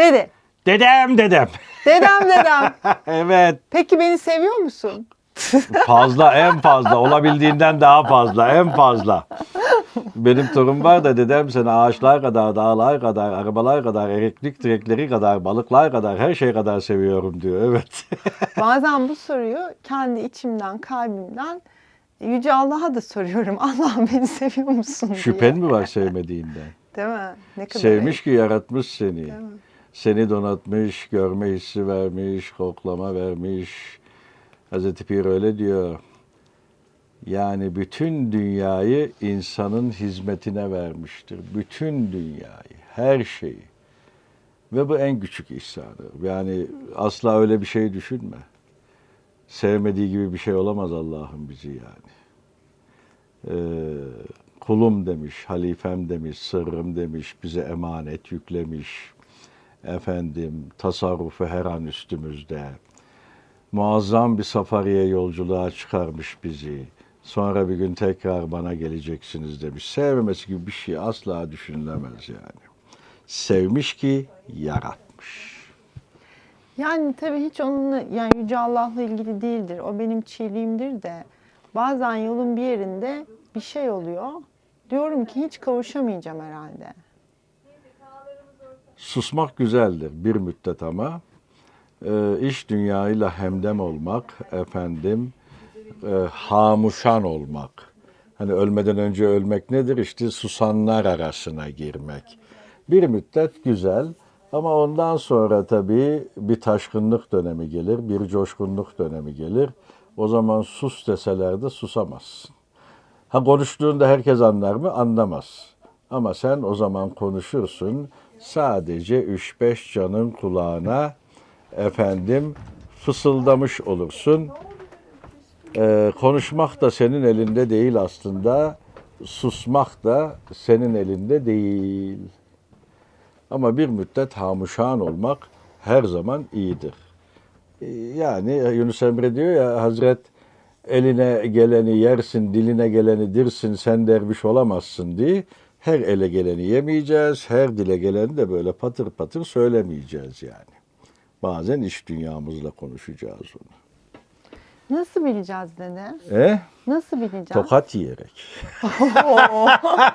Dede. Dedem dedem. Dedem dedem. evet. Peki beni seviyor musun? Fazla en fazla olabildiğinden daha fazla en fazla. Benim torun var da dedem seni ağaçlar kadar, dağlar kadar, arabalar kadar, elektrik direkleri kadar, balıklar kadar, her şey kadar seviyorum diyor. Evet. Bazen bu soruyu kendi içimden, kalbimden Yüce Allah'a da soruyorum. Allah'ım beni seviyor musun diye. Şüphen mi var sevmediğinden? Değil mi? Ne kadar Sevmiş ki yaratmış seni. Değil mi? Seni donatmış, görme hissi vermiş, koklama vermiş. Hazreti Pir öyle diyor. Yani bütün dünyayı insanın hizmetine vermiştir. Bütün dünyayı, her şeyi. Ve bu en küçük ihsanı. Yani asla öyle bir şey düşünme. Sevmediği gibi bir şey olamaz Allah'ın bizi yani. Ee, kulum demiş, halifem demiş, sırrım demiş, bize emanet yüklemiş. Efendim, tasarrufu her an üstümüzde. Muazzam bir safariye yolculuğa çıkarmış bizi. Sonra bir gün tekrar bana geleceksiniz demiş. Sevmemesi gibi bir şey asla düşünülemez yani. Sevmiş ki yaratmış. Yani tabii hiç onunla, yani Yüce Allah'la ilgili değildir. O benim çiğliğimdir de. Bazen yolun bir yerinde bir şey oluyor. Diyorum ki hiç kavuşamayacağım herhalde. Susmak güzeldir bir müddet ama e, iş dünyayla hemdem olmak, efendim e, hamuşan olmak. Hani ölmeden önce ölmek nedir? İşte susanlar arasına girmek. Bir müddet güzel ama ondan sonra tabii bir taşkınlık dönemi gelir, bir coşkunluk dönemi gelir. O zaman sus deseler de susamazsın. Ha konuştuğunda herkes anlar mı? Anlamaz. Ama sen o zaman konuşursun. Sadece 3-5 canın kulağına efendim fısıldamış olursun. Ee, konuşmak da senin elinde değil aslında. Susmak da senin elinde değil. Ama bir müddet hamuşan olmak her zaman iyidir. Ee, Yani Yunus Emre diyor ya Hazret eline geleni yersin, diline geleni dirsin, sen derviş olamazsın diye. Her ele geleni yemeyeceğiz, her dile geleni de böyle patır patır söylemeyeceğiz yani. Bazen iş dünyamızla konuşacağız onu. Nasıl bileceğiz dede? E? Nasıl bileceğiz? Tokat yiyerek. Oo,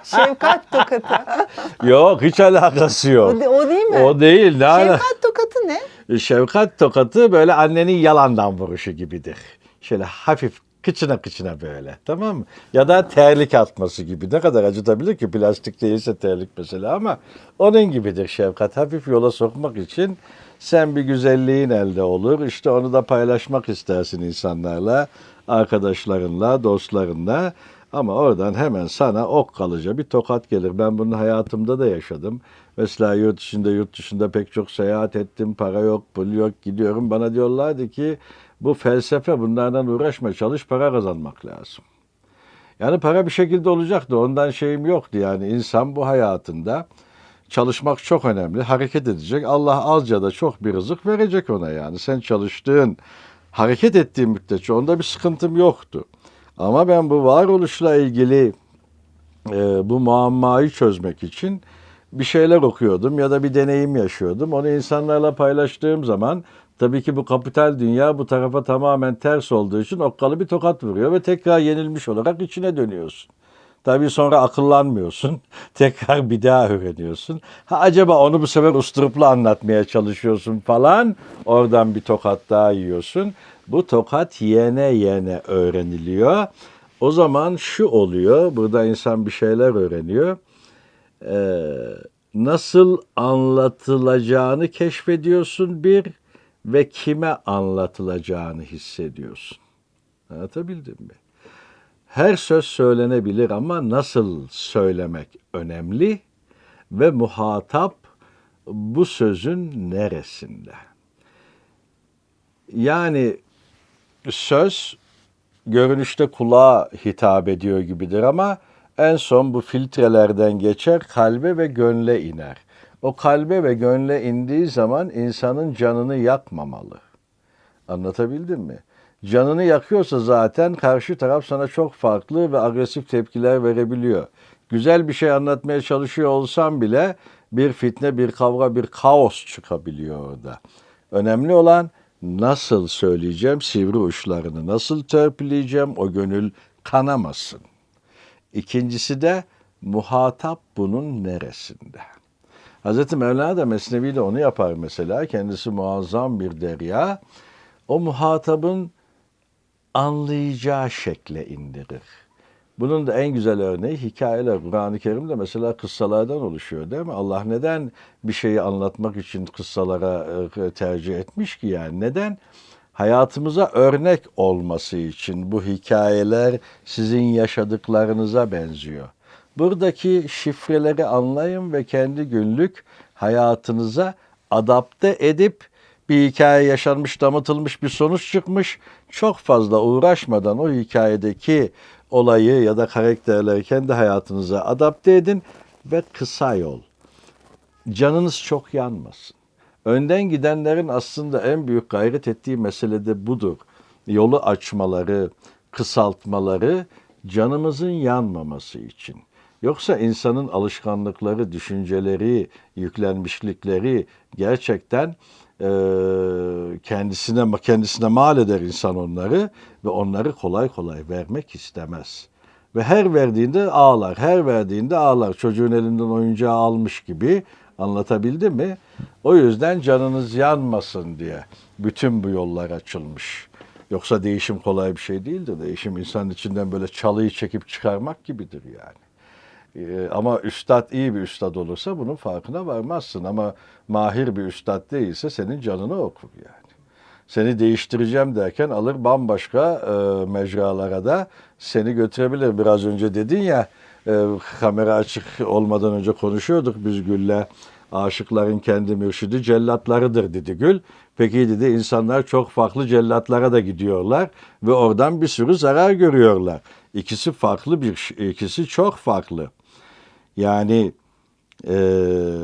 şefkat tokatı. Yok hiç alakası O, yok. de- o değil mi? O değil. Ne şefkat tokatı ne? Şefkat tokatı böyle annenin yalandan vuruşu gibidir. Şöyle hafif kıçına kıçına böyle tamam mı? Ya da terlik atması gibi. Ne kadar acıtabilir ki plastik değilse terlik mesela ama onun gibidir şefkat. Hafif yola sokmak için sen bir güzelliğin elde olur. İşte onu da paylaşmak istersin insanlarla, arkadaşlarınla, dostlarınla. Ama oradan hemen sana ok kalıcı bir tokat gelir. Ben bunu hayatımda da yaşadım. Mesela yurt içinde yurt dışında pek çok seyahat ettim. Para yok, pul yok. Gidiyorum. Bana diyorlardı ki bu felsefe bunlardan uğraşma. Çalış para kazanmak lazım. Yani para bir şekilde olacaktı. Ondan şeyim yoktu. Yani insan bu hayatında çalışmak çok önemli. Hareket edecek. Allah azca da çok bir rızık verecek ona yani. Sen çalıştığın, hareket ettiğin müddetçe onda bir sıkıntım yoktu. Ama ben bu varoluşla ilgili e, bu muammayı çözmek için bir şeyler okuyordum ya da bir deneyim yaşıyordum. Onu insanlarla paylaştığım zaman tabii ki bu kapital dünya bu tarafa tamamen ters olduğu için okkalı bir tokat vuruyor ve tekrar yenilmiş olarak içine dönüyorsun. Tabii sonra akıllanmıyorsun. Tekrar bir daha öğreniyorsun. Ha acaba onu bu sefer usturuplu anlatmaya çalışıyorsun falan. Oradan bir tokat daha yiyorsun. Bu tokat yene yene öğreniliyor. O zaman şu oluyor. Burada insan bir şeyler öğreniyor. Ee, nasıl anlatılacağını keşfediyorsun bir ve kime anlatılacağını hissediyorsun. Anlatabildim mi? Her söz söylenebilir ama nasıl söylemek önemli ve muhatap bu sözün neresinde? Yani söz görünüşte kulağa hitap ediyor gibidir ama en son bu filtrelerden geçer, kalbe ve gönle iner. O kalbe ve gönle indiği zaman insanın canını yakmamalı. Anlatabildim mi? Canını yakıyorsa zaten karşı taraf sana çok farklı ve agresif tepkiler verebiliyor. Güzel bir şey anlatmaya çalışıyor olsam bile bir fitne, bir kavga, bir kaos çıkabiliyor orada. Önemli olan nasıl söyleyeceğim, sivri uçlarını nasıl törpüleyeceğim, o gönül kanamasın. İkincisi de muhatap bunun neresinde? Hazreti Mevlana da Mesnevi'de onu yapar mesela. Kendisi muazzam bir derya. O muhatabın anlayacağı şekle indirir. Bunun da en güzel örneği hikayeler. Kur'an-ı Kerim'de mesela kıssalardan oluşuyor değil mi? Allah neden bir şeyi anlatmak için kıssalara e, tercih etmiş ki yani? Neden? Hayatımıza örnek olması için bu hikayeler sizin yaşadıklarınıza benziyor. Buradaki şifreleri anlayın ve kendi günlük hayatınıza adapte edip bir hikaye yaşanmış, damıtılmış bir sonuç çıkmış. Çok fazla uğraşmadan o hikayedeki olayı ya da karakterleri kendi hayatınıza adapte edin ve kısa yol. Canınız çok yanmasın. Önden gidenlerin aslında en büyük gayret ettiği mesele de budur. Yolu açmaları, kısaltmaları canımızın yanmaması için. Yoksa insanın alışkanlıkları, düşünceleri, yüklenmişlikleri gerçekten e, kendisine kendisine mal eder insan onları ve onları kolay kolay vermek istemez. Ve her verdiğinde ağlar, her verdiğinde ağlar. Çocuğun elinden oyuncağı almış gibi anlatabildim mi? O yüzden canınız yanmasın diye bütün bu yollar açılmış. Yoksa değişim kolay bir şey değildir. Değişim insanın içinden böyle çalıyı çekip çıkarmak gibidir yani. Ee, ama üstad iyi bir üstad olursa bunun farkına varmazsın. Ama mahir bir üstad değilse senin canını okur yani. Seni değiştireceğim derken alır bambaşka e, mecralara da seni götürebilir. Biraz önce dedin ya e, kamera açık olmadan önce konuşuyorduk biz Gül'le. Aşıkların kendi mürşidi cellatlarıdır dedi Gül. Peki dedi insanlar çok farklı cellatlara da gidiyorlar ve oradan bir sürü zarar görüyorlar. İkisi farklı bir ikisi çok farklı. Yani e,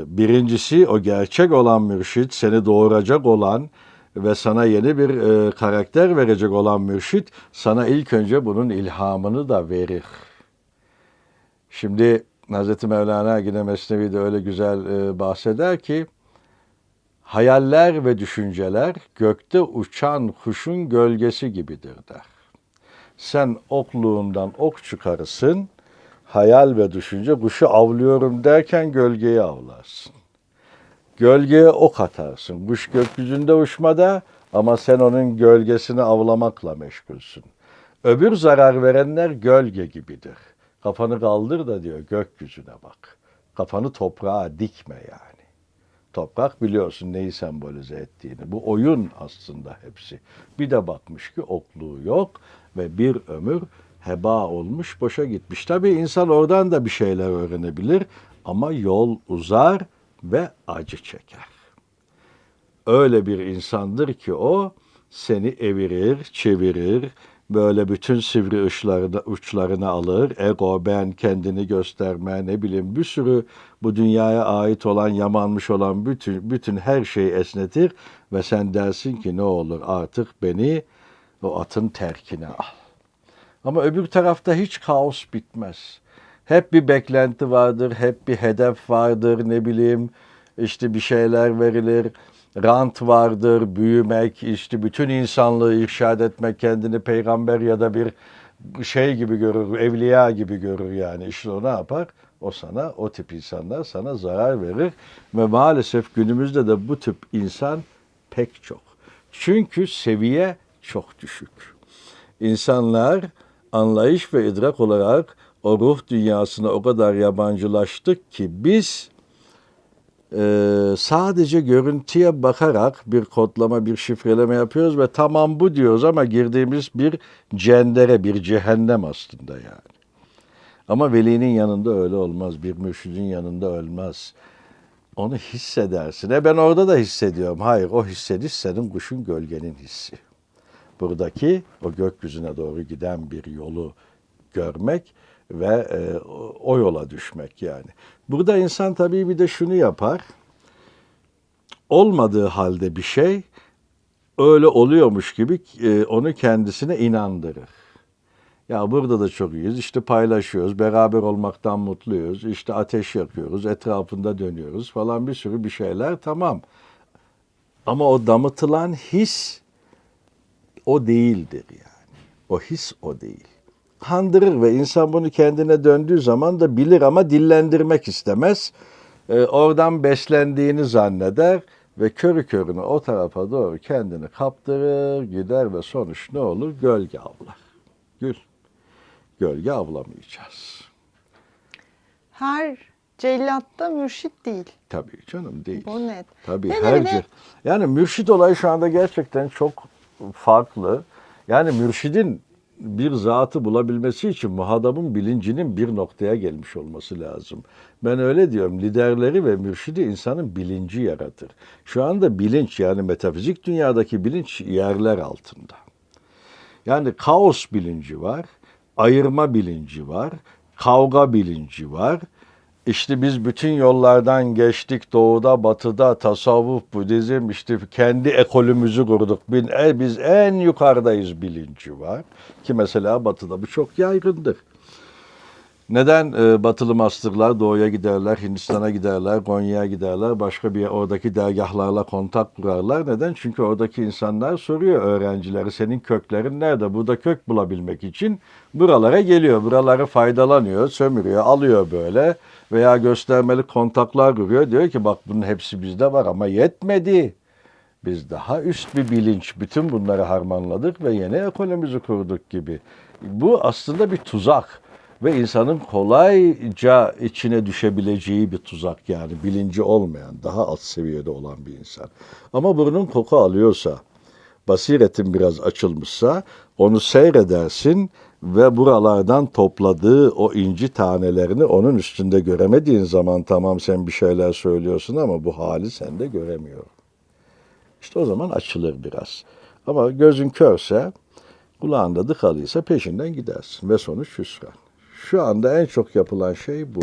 birincisi o gerçek olan mürşit, seni doğuracak olan ve sana yeni bir e, karakter verecek olan mürşit sana ilk önce bunun ilhamını da verir. Şimdi Hz. Mevlana yine Mesnevi'de öyle güzel e, bahseder ki hayaller ve düşünceler gökte uçan kuşun gölgesi gibidir der. Sen okluğundan ok çıkarırsın, hayal ve düşünce kuşu avlıyorum derken gölgeyi avlarsın. Gölgeye ok atarsın. Kuş gökyüzünde uçmada ama sen onun gölgesini avlamakla meşgulsün. Öbür zarar verenler gölge gibidir. Kafanı kaldır da diyor gökyüzüne bak. Kafanı toprağa dikme yani. Toprak biliyorsun neyi sembolize ettiğini. Bu oyun aslında hepsi. Bir de bakmış ki okluğu yok ve bir ömür heba olmuş, boşa gitmiş. Tabii insan oradan da bir şeyler öğrenebilir ama yol uzar ve acı çeker. Öyle bir insandır ki o seni evirir, çevirir, böyle bütün sivri uçlarını, uçlarını alır. Ego, ben, kendini gösterme, ne bileyim bir sürü bu dünyaya ait olan, yamanmış olan bütün, bütün her şeyi esnetir ve sen dersin ki ne olur artık beni o atın terkine al. Ama öbür tarafta hiç kaos bitmez. Hep bir beklenti vardır, hep bir hedef vardır, ne bileyim işte bir şeyler verilir. Rant vardır, büyümek, işte bütün insanlığı irşad etmek, kendini peygamber ya da bir şey gibi görür, evliya gibi görür yani. İşte o ne yapar? O sana, o tip insanlar sana zarar verir. Ve maalesef günümüzde de bu tip insan pek çok. Çünkü seviye çok düşük. İnsanlar anlayış ve idrak olarak o ruh dünyasına o kadar yabancılaştık ki biz e, sadece görüntüye bakarak bir kodlama, bir şifreleme yapıyoruz ve tamam bu diyoruz ama girdiğimiz bir cendere, bir cehennem aslında yani. Ama velinin yanında öyle olmaz, bir mürşidin yanında olmaz. Onu hissedersin. E ben orada da hissediyorum. Hayır, o hissediş senin kuşun gölgenin hissi buradaki o gökyüzüne doğru giden bir yolu görmek ve e, o yola düşmek yani. Burada insan tabii bir de şunu yapar. Olmadığı halde bir şey öyle oluyormuş gibi e, onu kendisine inandırır. Ya burada da çok iyiyiz. İşte paylaşıyoruz. Beraber olmaktan mutluyuz. İşte ateş yakıyoruz. Etrafında dönüyoruz falan bir sürü bir şeyler. Tamam. Ama o damıtılan his o değildir yani. O his o değil. Kandırır ve insan bunu kendine döndüğü zaman da bilir ama dillendirmek istemez. Ee, oradan beslendiğini zanneder ve körü körüne o tarafa doğru kendini kaptırır, gider ve sonuç ne olur? Gölge avlar. Gül. Gölge avlamayacağız. Her cellatta mürşit değil. Tabii canım değil. Bu net. Tabii de her de- Yani mürşit olayı şu anda gerçekten çok farklı. Yani mürşidin bir zatı bulabilmesi için muhatabın bilincinin bir noktaya gelmiş olması lazım. Ben öyle diyorum. Liderleri ve mürşidi insanın bilinci yaratır. Şu anda bilinç yani metafizik dünyadaki bilinç yerler altında. Yani kaos bilinci var, ayırma bilinci var, kavga bilinci var. İşte biz bütün yollardan geçtik doğuda, batıda, tasavvuf, budizm, işte kendi ekolümüzü kurduk. Biz, e, biz en yukarıdayız bilinci var. Ki mesela batıda bu çok yaygındır. Neden e, batılı masterlar doğuya giderler, Hindistan'a giderler, Konya'ya giderler, başka bir oradaki dergahlarla kontak kurarlar. Neden? Çünkü oradaki insanlar soruyor öğrencileri senin köklerin nerede? Burada kök bulabilmek için buralara geliyor, buraları faydalanıyor, sömürüyor, alıyor böyle veya göstermeli kontaklar kuruyor. Diyor ki bak bunun hepsi bizde var ama yetmedi. Biz daha üst bir bilinç, bütün bunları harmanladık ve yeni ekonomimizi kurduk gibi. Bu aslında bir tuzak ve insanın kolayca içine düşebileceği bir tuzak yani bilinci olmayan, daha alt seviyede olan bir insan. Ama burnun koku alıyorsa, basiretin biraz açılmışsa onu seyredersin ve buralardan topladığı o inci tanelerini onun üstünde göremediğin zaman tamam sen bir şeyler söylüyorsun ama bu hali sende göremiyor. İşte o zaman açılır biraz. Ama gözün körse, kulağında dıkalıysa peşinden gidersin ve sonuç hüsran. Şu anda en çok yapılan şey bu.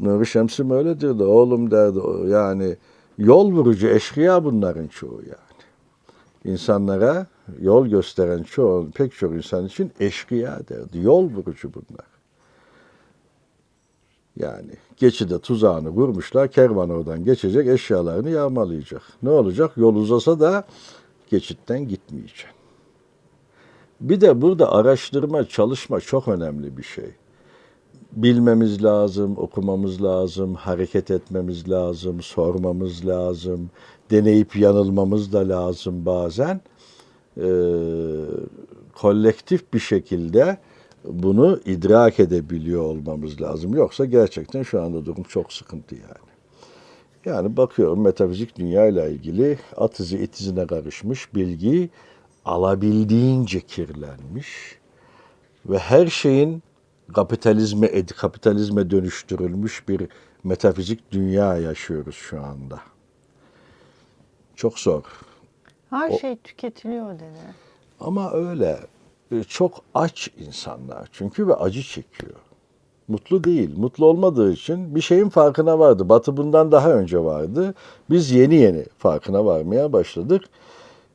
Nuri Şems'im öyle diyordu. Oğlum derdi yani yol vurucu eşkıya bunların çoğu yani. İnsanlara yol gösteren çoğu, pek çok insan için eşkıya derdi. Yol vurucu bunlar. Yani geçide tuzağını vurmuşlar, kervan oradan geçecek, eşyalarını yağmalayacak. Ne olacak? Yol uzasa da geçitten gitmeyecek. Bir de burada araştırma, çalışma çok önemli bir şey. Bilmemiz lazım, okumamız lazım, hareket etmemiz lazım, sormamız lazım, deneyip yanılmamız da lazım bazen. Ee, kolektif bir şekilde bunu idrak edebiliyor olmamız lazım. Yoksa gerçekten şu anda durum çok sıkıntı yani. Yani bakıyorum metafizik dünya ile ilgili at izi it izine karışmış bilgi alabildiğince kirlenmiş ve her şeyin kapitalizme kapitalizme dönüştürülmüş bir metafizik dünya yaşıyoruz şu anda. Çok zor. Her O- şey tüketiliyor dedi. Ama öyle e, çok aç insanlar çünkü ve acı çekiyor. Mutlu değil. Mutlu olmadığı için bir şeyin farkına vardı. Batı bundan daha önce vardı. Biz yeni yeni farkına varmaya başladık.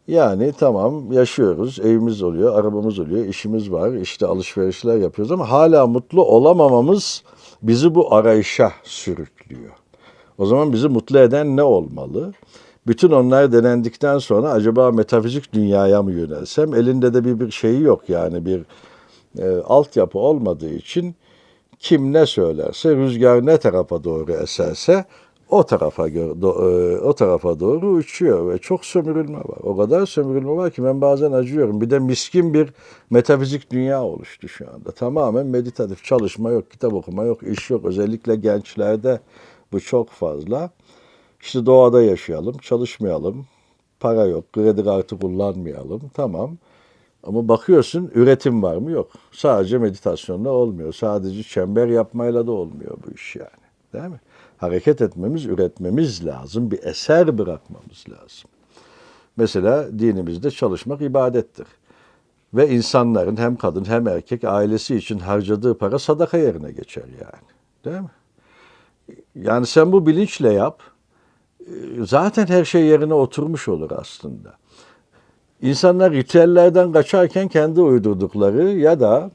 Yani tamam yaşıyoruz, evimiz oluyor, arabamız oluyor, işimiz var, işte alışverişler yapıyoruz ama hala mutlu olamamamız bizi bu arayışa sürüklüyor. O zaman bizi mutlu eden ne olmalı? Bütün onlar denendikten sonra acaba metafizik dünyaya mı yönelsem? Elinde de bir, bir şeyi yok yani bir e, altyapı olmadığı için kim ne söylerse, rüzgar ne tarafa doğru eserse o tarafa e, o tarafa doğru uçuyor ve çok sömürülme var. O kadar sömürülme var ki ben bazen acıyorum. Bir de miskin bir metafizik dünya oluştu şu anda. Tamamen meditatif çalışma yok, kitap okuma yok, iş yok. Özellikle gençlerde bu çok fazla. İşte doğada yaşayalım, çalışmayalım, para yok, kredi kartı kullanmayalım. Tamam. Ama bakıyorsun üretim var mı? Yok. Sadece meditasyonla olmuyor. Sadece çember yapmayla da olmuyor bu iş yani. Değil mi? Hareket etmemiz, üretmemiz lazım. Bir eser bırakmamız lazım. Mesela dinimizde çalışmak ibadettir. Ve insanların hem kadın hem erkek ailesi için harcadığı para sadaka yerine geçer yani. Değil mi? Yani sen bu bilinçle yap. Zaten her şey yerine oturmuş olur aslında. İnsanlar ritüellerden kaçarken kendi uydurdukları ya da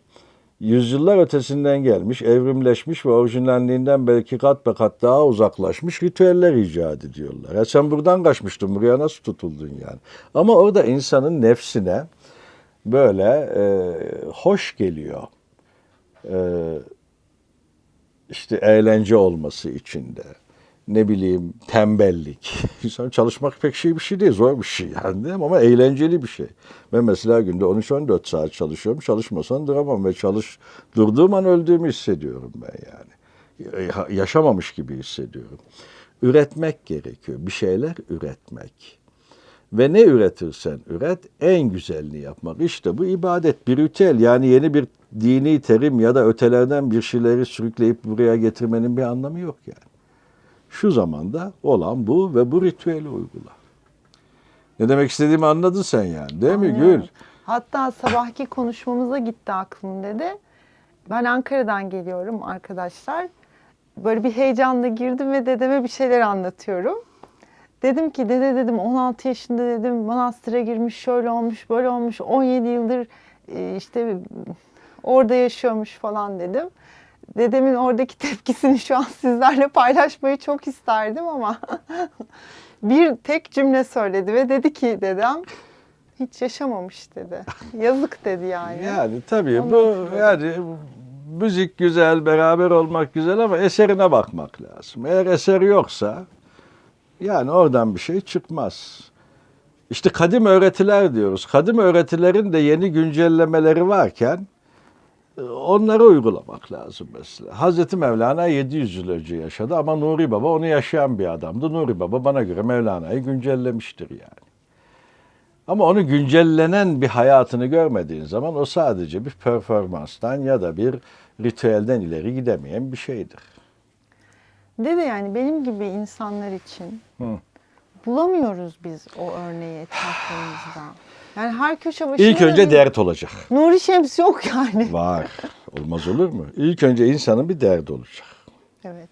yüzyıllar ötesinden gelmiş, evrimleşmiş ve orijinalliğinden belki kat be kat daha uzaklaşmış ritüeller icat ediyorlar. Ya sen buradan kaçmıştın, buraya nasıl tutuldun yani? Ama orada insanın nefsine böyle e, hoş geliyor. E, işte eğlence olması içinde. Ne bileyim tembellik. İnsan çalışmak pek şey bir şey değil, zor bir şey yani? Ama eğlenceli bir şey. Ben mesela günde 13-14 saat çalışıyorum. Çalışmasam duramam ve çalış durduğum an öldüğümü hissediyorum ben yani. Ya- Yaşamamış gibi hissediyorum. Üretmek gerekiyor. Bir şeyler üretmek. Ve ne üretirsen üret en güzelini yapmak. İşte bu ibadet, bir ritüel. Yani yeni bir dini terim ya da ötelerden bir şeyleri sürükleyip buraya getirmenin bir anlamı yok yani. Şu zamanda olan bu ve bu ritüeli uygula. Ne demek istediğimi anladın sen yani değil mi. Gül? Hatta sabahki konuşmamıza gitti aklım dedi. Ben Ankara'dan geliyorum arkadaşlar. Böyle bir heyecanla girdim ve dedeme bir şeyler anlatıyorum. Dedim ki dede dedim 16 yaşında dedim manastıra girmiş şöyle olmuş böyle olmuş 17 yıldır e, işte orada yaşıyormuş falan dedim. Dedemin oradaki tepkisini şu an sizlerle paylaşmayı çok isterdim ama bir tek cümle söyledi ve dedi ki dedem hiç yaşamamış dedi. Yazık dedi yani. Yani tabii Onu bu yani müzik güzel, beraber olmak güzel ama eserine bakmak lazım. Eğer eser yoksa yani oradan bir şey çıkmaz. İşte kadim öğretiler diyoruz. Kadim öğretilerin de yeni güncellemeleri varken onları uygulamak lazım mesela. Hazreti Mevlana 700 yıl önce yaşadı ama Nuri Baba onu yaşayan bir adamdı. Nuri Baba bana göre Mevlana'yı güncellemiştir yani. Ama onu güncellenen bir hayatını görmediğin zaman o sadece bir performanstan ya da bir ritüelden ileri gidemeyen bir şeydir. Dede yani benim gibi insanlar için Hı. bulamıyoruz biz o örneği etraflarımızda. Yani her köşe başında İlk önce dert olacak. Nuri Şems yok yani. Var. Olmaz olur mu? İlk önce insanın bir derdi olacak. Evet.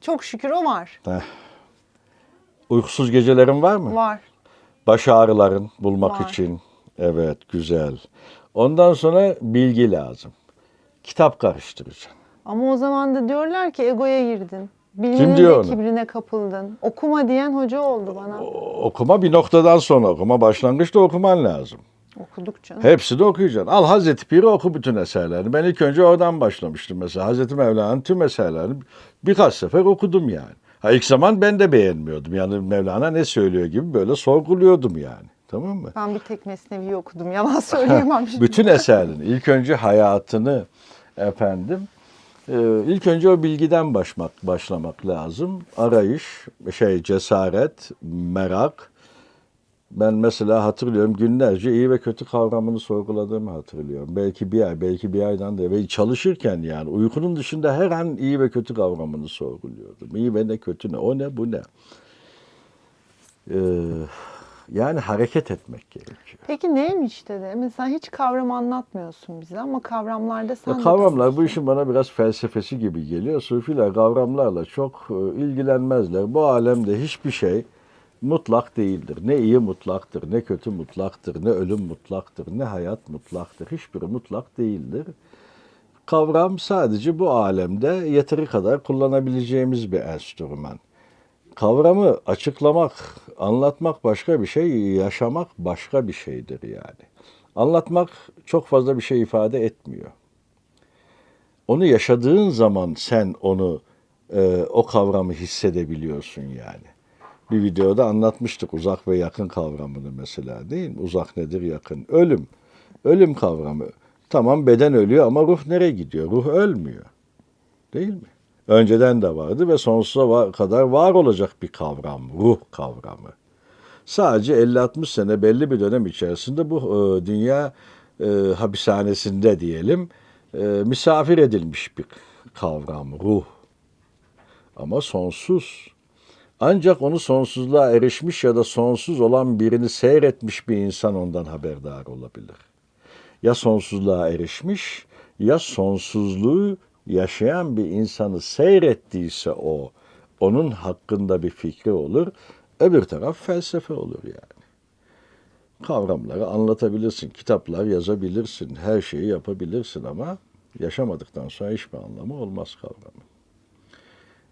Çok şükür o var. Heh. Uykusuz gecelerin var mı? Var. Baş ağrıların bulmak Var. için. Evet, güzel. Ondan sonra bilgi lazım. Kitap karıştıracaksın. Ama o zaman da diyorlar ki egoya girdin. Bilginin diyor de onu? kibrine kapıldın. Okuma diyen hoca oldu bana. O- Okuma bir noktadan sonra okuma. Başlangıçta okuman lazım. Okuduk canım. Hepsini okuyacaksın. Al Hazreti Pir'i oku bütün eserlerini. Ben ilk önce oradan başlamıştım mesela. Hazreti Mevlana'nın tüm eserlerini birkaç sefer okudum yani. Ha ilk zaman ben de beğenmiyordum. Yani Mevlana ne söylüyor gibi böyle sorguluyordum yani. Tamam mı? Ben bir tek Mesnevi okudum. Yalan söyleyemem şimdi. Bütün eserini, ilk önce hayatını efendim, ilk önce o bilgiden başmak, başlamak lazım. Arayış, şey cesaret, merak. Ben mesela hatırlıyorum günlerce iyi ve kötü kavramını sorguladığımı hatırlıyorum. Belki bir ay, belki bir aydan da ve çalışırken yani uykunun dışında her an iyi ve kötü kavramını sorguluyordum. İyi ve ne kötü ne, o ne bu ne. Ee, yani hareket etmek gerekiyor. Peki neymiş dede? Mesela hiç kavram anlatmıyorsun bize ama kavramlarda sen Ya kavramlar bu işin bana biraz felsefesi gibi geliyor. Sufiler kavramlarla çok e, ilgilenmezler. Bu alemde hiçbir şey mutlak değildir. Ne iyi mutlaktır, ne kötü mutlaktır, ne ölüm mutlaktır, ne hayat mutlaktır. Hiçbiri mutlak değildir. Kavram sadece bu alemde yeteri kadar kullanabileceğimiz bir enstrüman. Kavramı açıklamak, anlatmak başka bir şey, yaşamak başka bir şeydir yani. Anlatmak çok fazla bir şey ifade etmiyor. Onu yaşadığın zaman sen onu e, o kavramı hissedebiliyorsun yani. Bir videoda anlatmıştık uzak ve yakın kavramını mesela değil mi? Uzak nedir yakın? Ölüm. Ölüm kavramı. Tamam beden ölüyor ama ruh nereye gidiyor? Ruh ölmüyor. Değil mi? Önceden de vardı ve sonsuza kadar var olacak bir kavram. Ruh kavramı. Sadece 50-60 sene belli bir dönem içerisinde bu e, dünya e, hapishanesinde diyelim e, misafir edilmiş bir kavram ruh. Ama sonsuz. Ancak onu sonsuzluğa erişmiş ya da sonsuz olan birini seyretmiş bir insan ondan haberdar olabilir. Ya sonsuzluğa erişmiş ya sonsuzluğu yaşayan bir insanı seyrettiyse o, onun hakkında bir fikri olur. Öbür taraf felsefe olur yani. kavramları anlatabilirsin, kitaplar yazabilirsin, her şeyi yapabilirsin ama yaşamadıktan sonra hiçbir anlamı olmaz kavramı.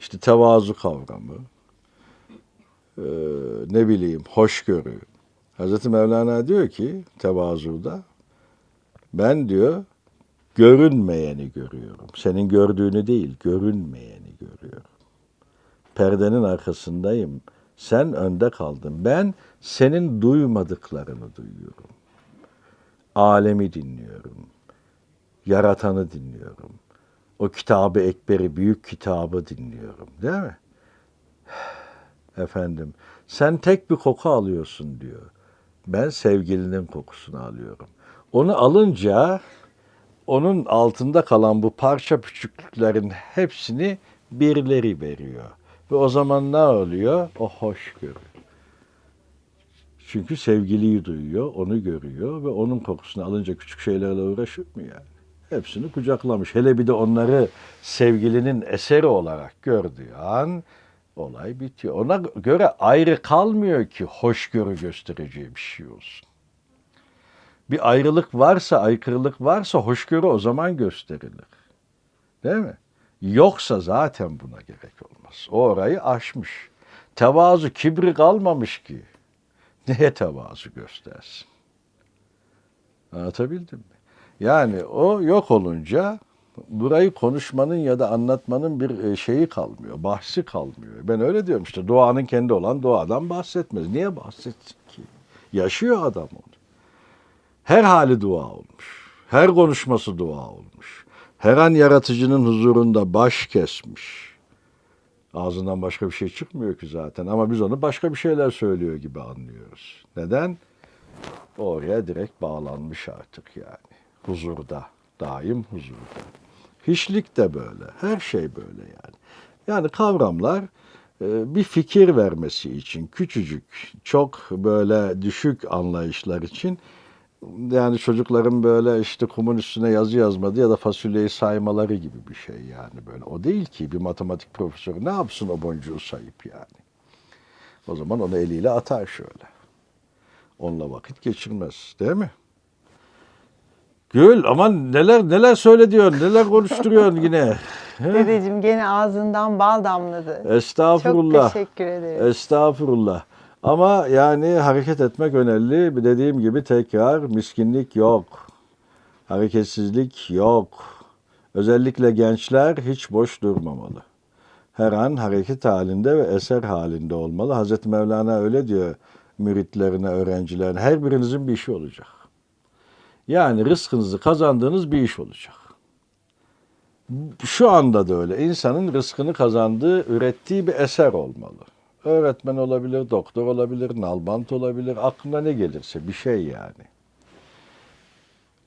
İşte tevazu kavramı, eee, ne bileyim hoşgörü. Hazreti Mevlana diyor ki tevazuda ben diyor görünmeyeni görüyorum. Senin gördüğünü değil, görünmeyeni görüyorum. Perdenin arkasındayım. Sen önde kaldın. Ben senin duymadıklarını duyuyorum. Alemi dinliyorum. Yaratanı dinliyorum. O kitabı ekberi, büyük kitabı dinliyorum. Değil mi? Efendim, sen tek bir koku alıyorsun diyor. Ben sevgilinin kokusunu alıyorum. Onu alınca onun altında kalan bu parça küçüklüklerin hepsini birileri veriyor. Ve o zaman ne oluyor? O hoşgörü. Çünkü sevgiliyi duyuyor, onu görüyor ve onun kokusunu alınca küçük şeylerle uğraşır mı yani? Hepsini kucaklamış. Hele bir de onları sevgilinin eseri olarak gördüğü an olay bitiyor. Ona göre ayrı kalmıyor ki hoşgörü göstereceği bir şey olsun. Bir ayrılık varsa, aykırılık varsa hoşgörü o zaman gösterilir. Değil mi? Yoksa zaten buna gerek olmaz. O orayı aşmış. Tevazu, kibri kalmamış ki. Neye tevazu göstersin? Anlatabildim mi? Yani o yok olunca burayı konuşmanın ya da anlatmanın bir e, şeyi kalmıyor, bahsi kalmıyor. Ben öyle diyorum işte doğanın kendi olan doğadan bahsetmez. Niye bahsetsin ki? Yaşıyor adam onu. Her hali dua olmuş. Her konuşması dua olmuş. Her an yaratıcının huzurunda baş kesmiş. Ağzından başka bir şey çıkmıyor ki zaten ama biz onu başka bir şeyler söylüyor gibi anlıyoruz. Neden? Oraya direkt bağlanmış artık yani. Huzurda, daim huzurda. Hiçlik de böyle, her şey böyle yani. Yani kavramlar e, bir fikir vermesi için küçücük, çok böyle düşük anlayışlar için yani çocukların böyle işte kumun üstüne yazı yazmadı ya da fasulyeyi saymaları gibi bir şey yani böyle. O değil ki bir matematik profesörü ne yapsın o boncuğu sayıp yani. O zaman onu eliyle atar şöyle. Onunla vakit geçirmez değil mi? Gül aman neler neler söyle diyorsun, neler konuşturuyorsun yine. Dedeciğim gene ağzından bal damladı. Estağfurullah. Çok teşekkür ederim. Estağfurullah. Ama yani hareket etmek önemli. Dediğim gibi tekrar miskinlik yok. Hareketsizlik yok. Özellikle gençler hiç boş durmamalı. Her an hareket halinde ve eser halinde olmalı. Hazreti Mevlana öyle diyor müritlerine, öğrencilerine. Her birinizin bir işi olacak. Yani rızkınızı kazandığınız bir iş olacak. Şu anda da öyle. İnsanın rızkını kazandığı, ürettiği bir eser olmalı. Öğretmen olabilir, doktor olabilir, nalbant olabilir, aklına ne gelirse bir şey yani.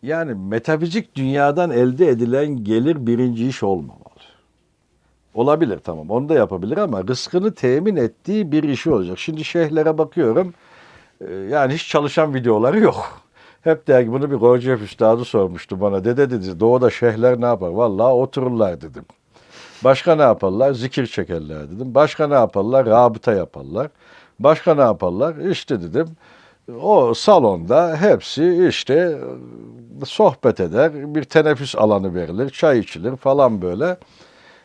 Yani metafizik dünyadan elde edilen gelir birinci iş olmamalı. Olabilir tamam onu da yapabilir ama rızkını temin ettiği bir işi olacak. Şimdi şeyhlere bakıyorum e, yani hiç çalışan videoları yok. Hep der ki bunu bir Gurdjieff üstadı sormuştu bana. Dede dedi doğuda şeyhler ne yapar? Vallahi otururlar dedim. Başka ne yaparlar? Zikir çekerler dedim. Başka ne yaparlar? Rabıta yaparlar. Başka ne yaparlar? İşte dedim o salonda hepsi işte e, sohbet eder. Bir teneffüs alanı verilir. Çay içilir falan böyle.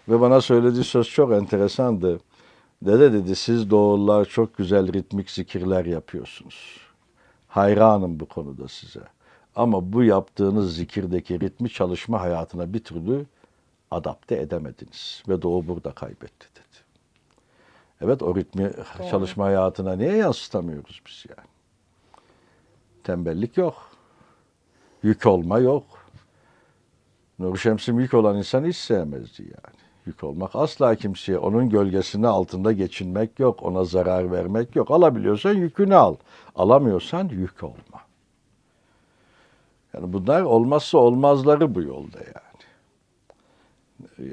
Ve bana söylediği söz çok enteresandı. Dede dedi siz doğullar çok güzel ritmik zikirler yapıyorsunuz. Hayranım bu konuda size. Ama bu yaptığınız zikirdeki ritmi çalışma hayatına bir türlü adapte edemediniz. Ve Doğu burada kaybetti dedi. Evet o ritmi çalışma hayatına niye yansıtamıyoruz biz yani? Tembellik yok. Yük olma yok. Nur Şems'im yük olan insan hiç sevmezdi yani. Yük olmak asla kimseye onun gölgesinin altında geçinmek yok. Ona zarar vermek yok. Alabiliyorsan yükünü al. Alamıyorsan yük olma. Yani bunlar olmazsa olmazları bu yolda yani.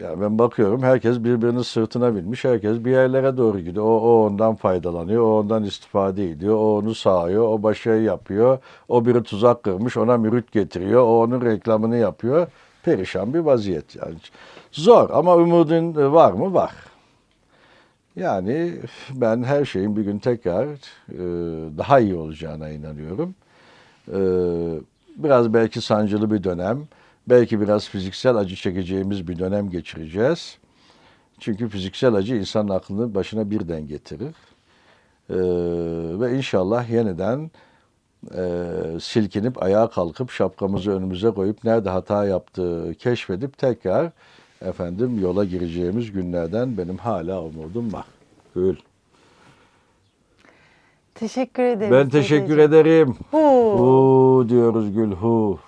Ya ben bakıyorum herkes birbirinin sırtına binmiş. Herkes bir yerlere doğru gidiyor. O, o ondan faydalanıyor. O ondan istifade ediyor. O onu sağıyor. O başarı yapıyor. O biri tuzak kırmış. Ona mürit getiriyor. O onun reklamını yapıyor. Perişan bir vaziyet yani. Zor ama umudun var mı? Var. Yani ben her şeyin bir gün tekrar e, daha iyi olacağına inanıyorum. Ee, biraz belki sancılı bir dönem, belki biraz fiziksel acı çekeceğimiz bir dönem geçireceğiz. Çünkü fiziksel acı insanın aklını başına birden getirir. Ee, ve inşallah yeniden e, silkinip ayağa kalkıp şapkamızı önümüze koyup nerede hata yaptığı keşfedip tekrar efendim yola gireceğimiz günlerden benim hala umudum var. Gül. Teşekkür ederim. Ben teşekkür ederim. Hu. Hu diyoruz Gül hu.